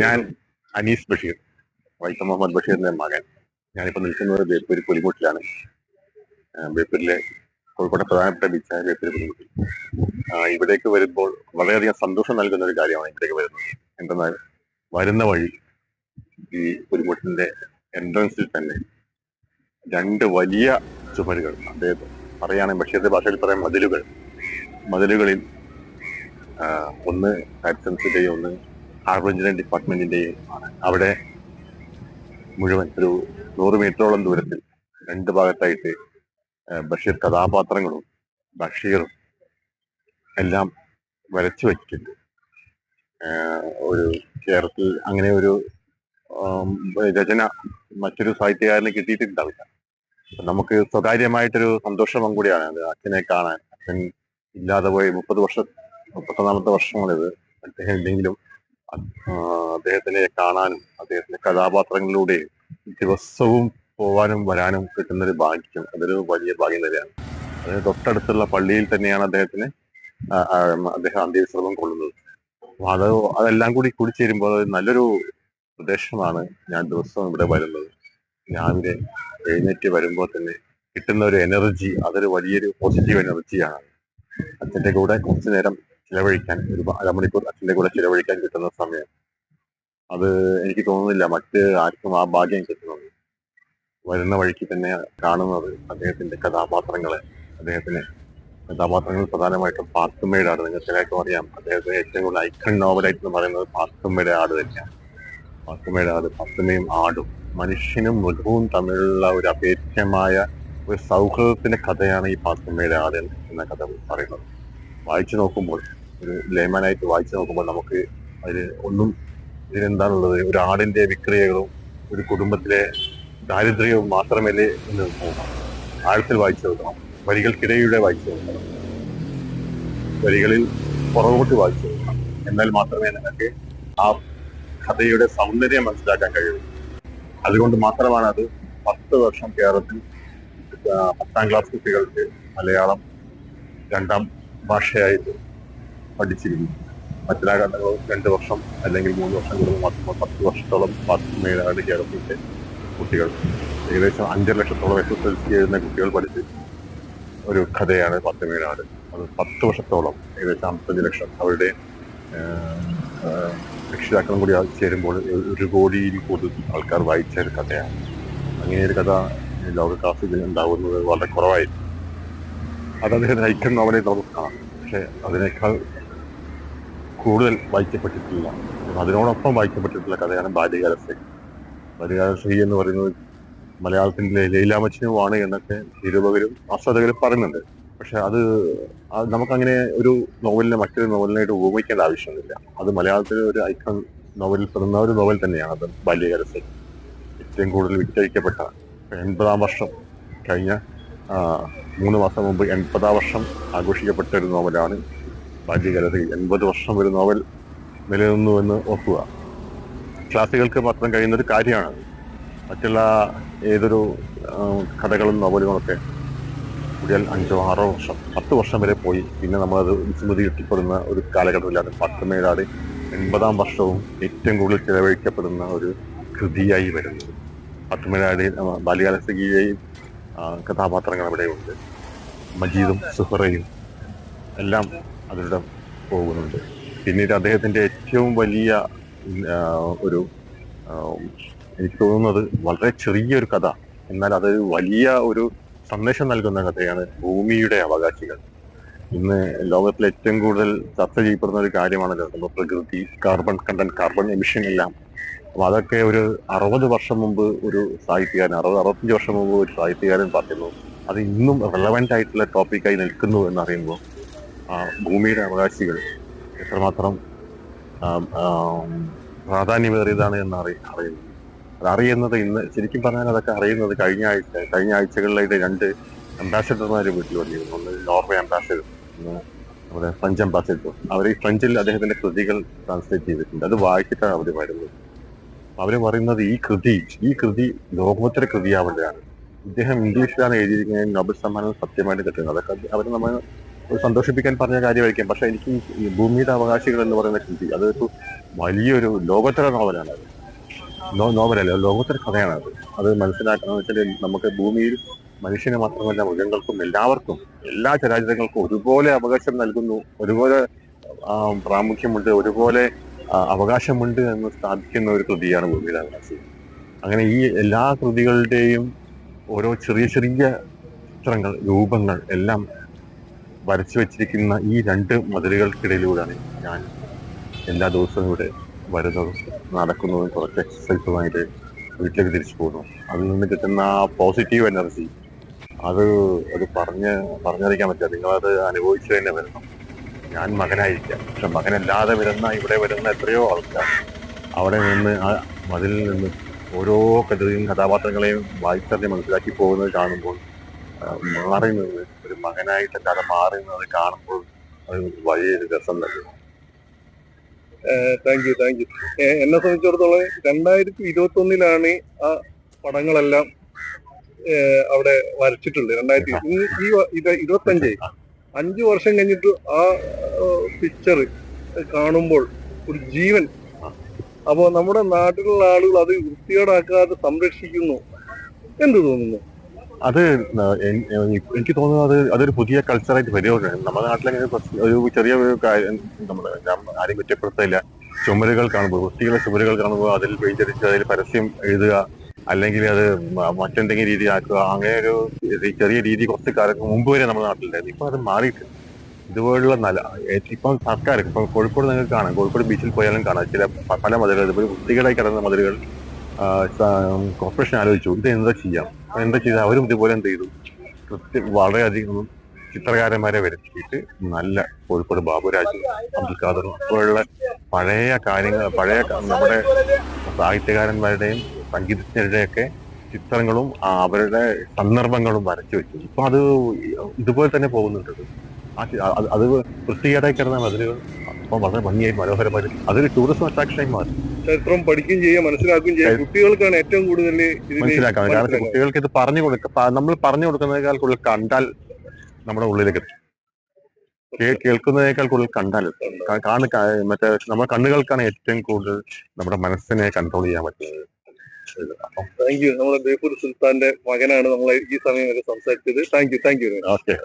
ഞാൻ അനീസ് ബഷീർ വൈക്കം മുഹമ്മദ് ബഷീറിന്റെ മകൻ. ഞാനിപ്പോൾ നിൽക്കുന്നത് ബേപ്പൂർ പുലിമുട്ടിലാണ്. ബേപ്പൂരിലെ കോഴിക്കോട്ടെ പ്രധാനപ്പെട്ട ബീച്ചായ ബേപ്പൂർ പുലിമുട്ടി ഇവിടേക്ക് വരുമ്പോൾ വളരെയധികം സന്തോഷം നൽകുന്ന ഒരു കാര്യമാണ് ഇവിടേക്ക് വരുന്നത്. എന്തെന്നാൽ വരുന്ന വഴി ഈ പുലിമുട്ടിന്റെ എൻട്രൻസിൽ തന്നെ രണ്ട് വലിയ ചുമരുകൾ അദ്ദേഹം പറയുകയാണെങ്കിൽ ബഷീറിന്റെ ഭാഷയിൽ പറയാൻ മതിലുകൾ മതിലുകളിൽ ഒന്ന് ഹയർ ഒന്ന് ഹാർബർ എഞ്ചിനീയറിംഗ് ഡിപ്പാർട്ട്മെന്റിന്റെയും ആണ്. അവിടെ മുഴുവൻ ഒരു നൂറ് മീറ്ററോളം ദൂരത്തിൽ രണ്ട് ഭാഗത്തായിട്ട് ബഷീർ കഥാപാത്രങ്ങളും ബഷീറും എല്ലാം വരച്ചു വെച്ചിട്ടുണ്ട്. ഒരു കേരളത്തിൽ അങ്ങനെ ഒരു രചന മറ്റൊരു സാഹിത്യകാരന് കിട്ടിയിട്ടുണ്ടാവില്ല. നമുക്ക് സ്വകാര്യമായിട്ടൊരു സന്തോഷം കൂടിയാണ് അത് അച്ഛനെ കാണാൻ അച്ഛൻ ഇല്ലാതെ പോയി മുപ്പത് വർഷം മുപ്പത്തൊന്നാമത്തെ വർഷമാണിത്. അദ്ദേഹം ഇല്ലെങ്കിലും അദ്ദേഹത്തിനെ കാണാനും അദ്ദേഹത്തിന്റെ കഥാപാത്രങ്ങളിലൂടെ ദിവസവും പോവാനും വരാനും കിട്ടുന്നൊരു ഭാഗ്യം. അതൊരു വലിയ ഭാഗ്യം തന്നെയാണ്. അതിന് തൊട്ടടുത്തുള്ള പള്ളിയിൽ തന്നെയാണ് അദ്ദേഹത്തിന് അദ്ദേഹം അന്ത്യവിശ്രമം കൊള്ളുന്നത്. അത് അതെല്ലാം കൂടി കുടിച്ചേരുമ്പോൾ അത് നല്ലൊരു പ്രദേശമാണ് ഞാൻ ദിവസവും ഇവിടെ വരുന്നത്. രാവിലെ എഴുന്നേറ്റ് വരുമ്പോൾ തന്നെ കിട്ടുന്ന ഒരു എനർജി അതൊരു വലിയൊരു പോസിറ്റീവ് എനർജിയാണ്. അച്ഛന്റെ കൂടെ കുറച്ചു നേരം ചിലവഴിക്കാൻ ഒരു അരമണിക്കൂർ അച്ഛന്റെ കൂടെ ചിലവഴിക്കാൻ കിട്ടുന്ന സമയം. അത് എനിക്ക് തോന്നുന്നില്ല. മറ്റ് ആർക്കും ആ ഭാഗ്യം കിട്ടുന്നത് വരുന്ന വഴിക്ക് തന്നെ കാണുന്നത് അദ്ദേഹത്തിന്റെ കഥാപാത്രങ്ങളെ അദ്ദേഹത്തിന് കഥാപാത്രങ്ങൾ പ്രധാനമായിട്ടും പാത്തുമ്മയുടെ ആട്. നിങ്ങൾക്ക് എല്ലാവർക്കും അറിയാം അദ്ദേഹത്തിന് ഏറ്റവും കൂടുതൽ ഐക്കൺ നോവലായിട്ട് എന്ന് പറയുന്നത് പാത്തുമ്മയുടെ ആട് തന്നെയാണ്. പാത്തുമ്മയുടെ ആട് പാത്തുമ്മയും ആടും. മനുഷ്യനും മൃഗവും തമ്മിലുള്ള ഒരു അപേക്ഷമായ ഒരു സൗഹൃദത്തിന്റെ കഥയാണ് ഈ പാത്തുമ്മയുടെ ആദ്യം എന്ന കഥ പറയുന്നത്. വായിച്ചു നോക്കുമ്പോൾ ഒരു ലേമാനായിട്ട് വായിച്ചു നോക്കുമ്പോൾ നമുക്ക് അതിൽ ഒന്നും ഇതിനെന്താണുള്ളത് ഒരു ആടിന്റെ വിക്രിയകളും ഒരു കുടുംബത്തിലെ ദാരിദ്ര്യവും മാത്രമല്ലേ എന്ന് തോന്നാം ആഴത്തിൽ വായിച്ചു നോക്കണം. വരികൾക്കിടയിലൂടെ വായിച്ചു നോക്കണം. വരികളിൽ പുറകോട്ട് വായിച്ചു നോക്കണം. എന്നാൽ മാത്രമേ നിങ്ങൾക്ക് ആ കഥയുടെ സൗന്ദര്യം മനസ്സിലാക്കാൻ കഴിയൂ. അതുകൊണ്ട് മാത്രമാണ് അത് പത്ത് വർഷം കേരളത്തിൽ പത്താം ക്ലാസ് കുട്ടികൾക്ക് മലയാളം രണ്ടാം ഭാഷയായിട്ട് പഠിച്ചിരുന്നു മറ്റെല്ലാ ഘട്ടങ്ങളും രണ്ട് വർഷം അല്ലെങ്കിൽ മൂന്ന് വർഷം കൂടുതൽ മാത്രം പത്ത് വർഷത്തോളം പത്തുമേലാണ് കേരളത്തിലെ കുട്ടികൾ ഏകദേശം അഞ്ചര ലക്ഷത്തോളം എസ് എസ് എൽ സി എഴുതുന്ന കുട്ടികൾ പഠിച്ച് ഒരു കഥയാണ് പത്തുമേനാട് അത് പത്ത് വർഷത്തോളം ഏകദേശം അമ്പത്തഞ്ച് ലക്ഷം. അവരുടെ രക്ഷിതാക്കളും കൂടി ചേരുമ്പോൾ ഒരു കോടിയിൽ കൂടുതൽ ആൾക്കാർ വായിച്ച ഒരു കഥയാണ്. അങ്ങനെ ഒരു കഥ ഈ ലോക ക്ലാസ്സിൽ ഉണ്ടാകുന്നത് വളരെ കുറവായിരുന്നു. അത് അദ്ദേഹത്തിന് നയിക്കുന്ന അവനെ നമുക്ക് കാണാം. പക്ഷേ അതിനേക്കാൾ കൂടുതൽ വായിക്കപ്പെട്ടിട്ടില്ല. അതിനോടൊപ്പം വായിക്കപ്പെട്ടിട്ടുള്ള കഥയാണ് ബാല്യകാലസഖി ബാല്യകാലസഖി എന്ന് പറയുന്നത് മലയാളത്തിന്റെ ലൈലാമച്ചനുമാണ് എന്നൊക്കെ നിരൂപകരും ആസ്വാദകരും പറയുന്നുണ്ട്. പക്ഷെ അത് നമുക്കങ്ങനെ ഒരു നോവലിനെ മറ്റൊരു നോവലിനായിട്ട് ഉപയോഗിക്കേണ്ട ആവശ്യമൊന്നുമില്ല. അത് മലയാളത്തിലെ ഒരു ഐക്കൺ നോവലിൽ പെടുന്ന ഒരു നോവൽ തന്നെയാണ് അത് ബാല്യകാലസഖി ഏറ്റവും കൂടുതൽ വിറ്റഴിക്കപ്പെട്ട എൺപതാം വർഷം കഴിഞ്ഞ മൂന്ന് മാസം മുമ്പ് എൺപതാം വർഷം ആഘോഷിക്കപ്പെട്ട ഒരു നോവലാണ് ബാല്യകാലത്തിൽ എൺപത് വർഷം ഒരു നോവൽ നിലനിന്നു എന്ന് ഓർക്കുക. ക്ലാസ്സുകൾക്ക് മാത്രം കഴിയുന്ന ഒരു കാര്യമാണ് മറ്റുള്ള ഏതൊരു കഥകളും നോവലുകളൊക്കെ കൂടിയാൽ അഞ്ചോ ആറോ വർഷം പത്ത് വർഷം വരെ പോയി. പിന്നെ നമ്മളത് വിസ്മൃതി കിട്ടിപ്പെടുന്ന ഒരു കാലഘട്ടമില്ലാതെ പത്തുമേഴാട് എൺപതാം വർഷവും ഏറ്റവും കൂടുതൽ ചിലവഴിക്കപ്പെടുന്ന ഒരു കൃതിയായി വരുന്നത്. പത്തുമേഴാട് ബാല്യകാലസഖിയെയും കഥാപാത്രങ്ങൾ അവിടെയുണ്ട് മജീദും സുഹറയും എല്ലാം അതിലൂടെ പോകുന്നുണ്ട്. പിന്നീട് അദ്ദേഹത്തിന്റെ ഏറ്റവും വലിയ ഒരു എനിക്ക് തോന്നുന്നത് വളരെ ചെറിയൊരു കഥ. എന്നാൽ അത് വലിയ ഒരു സന്ദേശം നൽകുന്ന കഥയാണ് ഭൂമിയുടെ അവകാശികൾ. ഇന്ന് ലോകത്തിൽ ഏറ്റവും കൂടുതൽ ചർച്ച ചെയ്യപ്പെടുന്ന ഒരു കാര്യമാണല്ലോ നമ്മുടെ പ്രകൃതി കാർബൺ കണ്ടന്റ് കാർബൺ എമിഷൻ എല്ലാം. അപ്പൊ അതൊക്കെ ഒരു അറുപത് വർഷം മുമ്പ് ഒരു സാഹിത്യകാരൻ അറുപത് അറുപത്തഞ്ച് വർഷം മുമ്പ് ഒരു സാഹിത്യകാരൻ പറയുന്നു. അത് ഇന്നും റെലവെന്റ് ആയിട്ടുള്ള ടോപ്പിക്കായി നിൽക്കുന്നു എന്നറിയുമ്പോൾ ഭൂമിയുടെ അവകാശികൾ എത്രമാത്രം പ്രാധാന്യമേറിയതാണ് എന്ന് അറി അറിയുന്നു. അത് അറിയുന്നത് ഇന്ന് ശരിക്കും പറഞ്ഞാൽ അതൊക്കെ അറിയുന്നത് കഴിഞ്ഞ ആഴ്ച കഴിഞ്ഞ ആഴ്ചകളിലായിട്ട് രണ്ട് അംബാസഡർമാർ വീട്ടിൽ വന്നിരുന്നു. ഒന്ന് നോർവേ അംബാസഡർ ഒന്ന് നമ്മുടെ ഫ്രഞ്ച് അംബാസഡർ അവർ ഫ്രഞ്ചിൽ അദ്ദേഹത്തിന്റെ കൃതികൾ ട്രാൻസ്ലേറ്റ് ചെയ്തിട്ടുണ്ട്. അത് വായിച്ചിട്ടാണ് അവർ വരുന്നത്. അവർ പറയുന്നത് ഈ കൃതി ഈ കൃതി ലോകോത്തര കൃതിയാവേണ്ടതാണ് ഇദ്ദേഹം ഇംഗ്ലീഷിലാണ് എഴുതിയിരിക്കുന്നത് നോബൽ സമ്മാനം സത്യമായിട്ട് കിട്ടുന്നത്. അതൊക്കെ അവർ നമ്മൾ സന്തോഷിപ്പിക്കാൻ പറഞ്ഞ കാര്യമായിരിക്കും. പക്ഷെ എനിക്ക് ഈ ഭൂമിയുടെ അവകാശികൾ എന്ന് പറയുന്ന കൃതി അതൊരു വലിയൊരു ലോകോത്തര നോവലാണ് അത്. നോവലല്ല ലോകോത്തര കഥയാണ് അത്. അത് മനസ്സിലാക്കണമെന്ന് വെച്ചാൽ നമുക്ക് ഭൂമിയിൽ മനുഷ്യന് മാത്രമല്ല മൃഗങ്ങൾക്കും എല്ലാവർക്കും എല്ലാ ചരാചരങ്ങൾക്കും ഒരുപോലെ അവകാശം നൽകുന്നു. ഒരുപോലെ പ്രാമുഖ്യമുണ്ട് ഒരുപോലെ അവകാശമുണ്ട് എന്ന് സ്ഥാപിക്കുന്ന ഒരു കൃതിയാണ് ഭൂമിയുടെ അങ്ങനെ ഈ എല്ലാ കൃതികളുടെയും ഓരോ ചെറിയ ചെറിയ ചിത്രങ്ങൾ രൂപങ്ങൾ എല്ലാം വരച്ചു വെച്ചിരിക്കുന്ന ഈ രണ്ട് മതിലുകൾക്കിടയിലൂടെയാണ് ഞാൻ എല്ലാ ദിവസവും ഇവിടെ വരുന്നതും നടക്കുന്നതും കുറച്ച് എക്സസൈസുമായിട്ട് വീട്ടിലേക്ക് തിരിച്ചു പോകുന്നു. അതിൽ നിന്ന് കിട്ടുന്ന ആ പോസിറ്റീവ് എനർജി അത് അത് പറഞ്ഞ് പറഞ്ഞറിയിക്കാൻ പറ്റില്ല. നിങ്ങളത് അനുഭവിച്ചു തന്നെ വരണം. ഞാൻ മകനായിരിക്കാം. പക്ഷെ മകനല്ലാതെ വരുന്ന ഇവിടെ വരുന്ന എത്രയോ ആൾക്കാർ അവിടെ നിന്ന് ആ മതിലിൽ നിന്ന് ഓരോ കഥയും കഥാപാത്രങ്ങളെയും വായിച്ചറിഞ്ഞ് മനസ്സിലാക്കി പോകുന്നത് കാണുമ്പോൾ മാറി നിന്ന് ഒരു മകനായിട്ടല്ലാതെ മാറി നിന്നത് കാണുമ്പോൾ അത് വലിയൊരു രസം തന്നെ. താങ്ക് യു താങ്ക് യു എന്നെ സംബന്ധിച്ചിടത്തോളം രണ്ടായിരത്തി ഇരുപത്തി ഒന്നിലാണ് ആ പടങ്ങളെല്ലാം അവിടെ വരച്ചിട്ടുണ്ട് രണ്ടായിരത്തി ഈ ഇരുപത്തഞ്ച്. അഞ്ചു വർഷം കഴിഞ്ഞിട്ട് ആ പിക്ചർ കാണുമ്പോൾ ഒരു ജീവൻ. അപ്പോ നമ്മുടെ നാട്ടിലുള്ള ആളുകൾ അത് വൃത്തികേടാക്കാതെ സംരക്ഷിക്കുന്നു. എന്ത് തോന്നുന്നു? അത് എനിക്ക് തോന്നുന്നു അത് അതൊരു പുതിയ കൾച്ചറായിട്ട് വരികയാണ്. നമ്മുടെ നാട്ടിലങ്ങനെ ഒരു ചെറിയ ഒരു കാര്യം നമ്മുടെ ആരെയും കുറ്റപ്പെടുത്തില്ല ചുമരുകൾ കാണുമ്പോൾ വൃത്തിയുള്ള ചുമരുകൾ കാണുമ്പോൾ അതിൽ പെയിന്റടിച്ച് അതിൽ പരസ്യം എഴുതുക അല്ലെങ്കിൽ അത് മറ്റെന്തെങ്കിലും രീതി ആക്കുക അങ്ങനെ ഒരു ചെറിയ രീതി കുറച്ച് കാലം മുമ്പ് വരെ നമ്മുടെ നാട്ടിലുണ്ടായിരുന്നു. ഇപ്പൊ അത് മാറിയിട്ടുണ്ട് ഇതുപോലുള്ള നല്ല ഇപ്പം സർക്കാർ ഇപ്പം കോഴിക്കോട് നിങ്ങൾക്ക് കാണാം. കോഴിക്കോട് ബീച്ചിൽ പോയാലും കാണാം. ചില പല മതിലുകൾ ഇതുപോലെ വൃത്തികേടായി കിടന്ന മതിലുകൾ കോർപ്പറേഷൻ ആലോചിച്ചു. ഇത് എന്താ ചെയ്യാം? എന്താ ചെയ്ത? അവരും ഇതുപോലെ എന്ത് ചെയ്തു? കൃത്യം വളരെയധികം ചിത്രകാരന്മാരെ വരുത്തിയിട്ട് നല്ല കോഴിക്കോട് ബാബുരാജ് അബ്ദുൽ ഖാദറും അപ്പോഴുള്ള പഴയ കാര്യങ്ങൾ പഴയ നമ്മുടെ സാഹിത്യകാരന്മാരുടെയും സംഗീതജ്ഞരുടെയൊക്കെ ചിത്രങ്ങളും അവരുടെ സന്ദർഭങ്ങളും വരച്ചു വെച്ചു. ഇപ്പൊ അത് ഇതുപോലെ തന്നെ പോകുന്നുണ്ട് അത്. അത് വൃത്തികേടായി കിടന്ന മതിലുകൾ അപ്പൊ വളരെ ഭംഗിയായി മനോഹരമായി അതൊരു ടൂറിസം അട്രാക്ഷനായി മാറി ചരിത്രം പഠിക്കുകയും ചെയ്യുക മനസ്സിലാക്കുകയും ചെയ്യുക. കുട്ടികൾക്കാണ് ഏറ്റവും കൂടുതൽ മനസ്സിലാക്കാം. മനസ്സിലാക്കാൻ കാരണം കുട്ടികൾക്ക് ഇത് പറഞ്ഞു കൊടുക്ക നമ്മൾ പറഞ്ഞു കൊടുക്കുന്നതിനേക്കാൾ കൂടുതൽ കണ്ടാൽ നമ്മുടെ ഉള്ളിലേക്ക് എത്തും. കേൾക്കുന്നതിനേക്കാൾ കൂടുതൽ കണ്ടാൽ കാണുക കാണു മറ്റേ നമ്മുടെ കണ്ണുകൾക്കാണ് ഏറ്റവും കൂടുതൽ നമ്മുടെ മനസ്സിനെ കൺട്രോൾ ചെയ്യാൻ പറ്റുന്നത്. Thank you. നമ്മുടെ ബേപ്പൂർ സുൽത്താന്റെ മകനാണ് നമ്മളെ ഈ സമയം വരെ സംസാരിച്ചത്. Thank you. Thank you. Okay.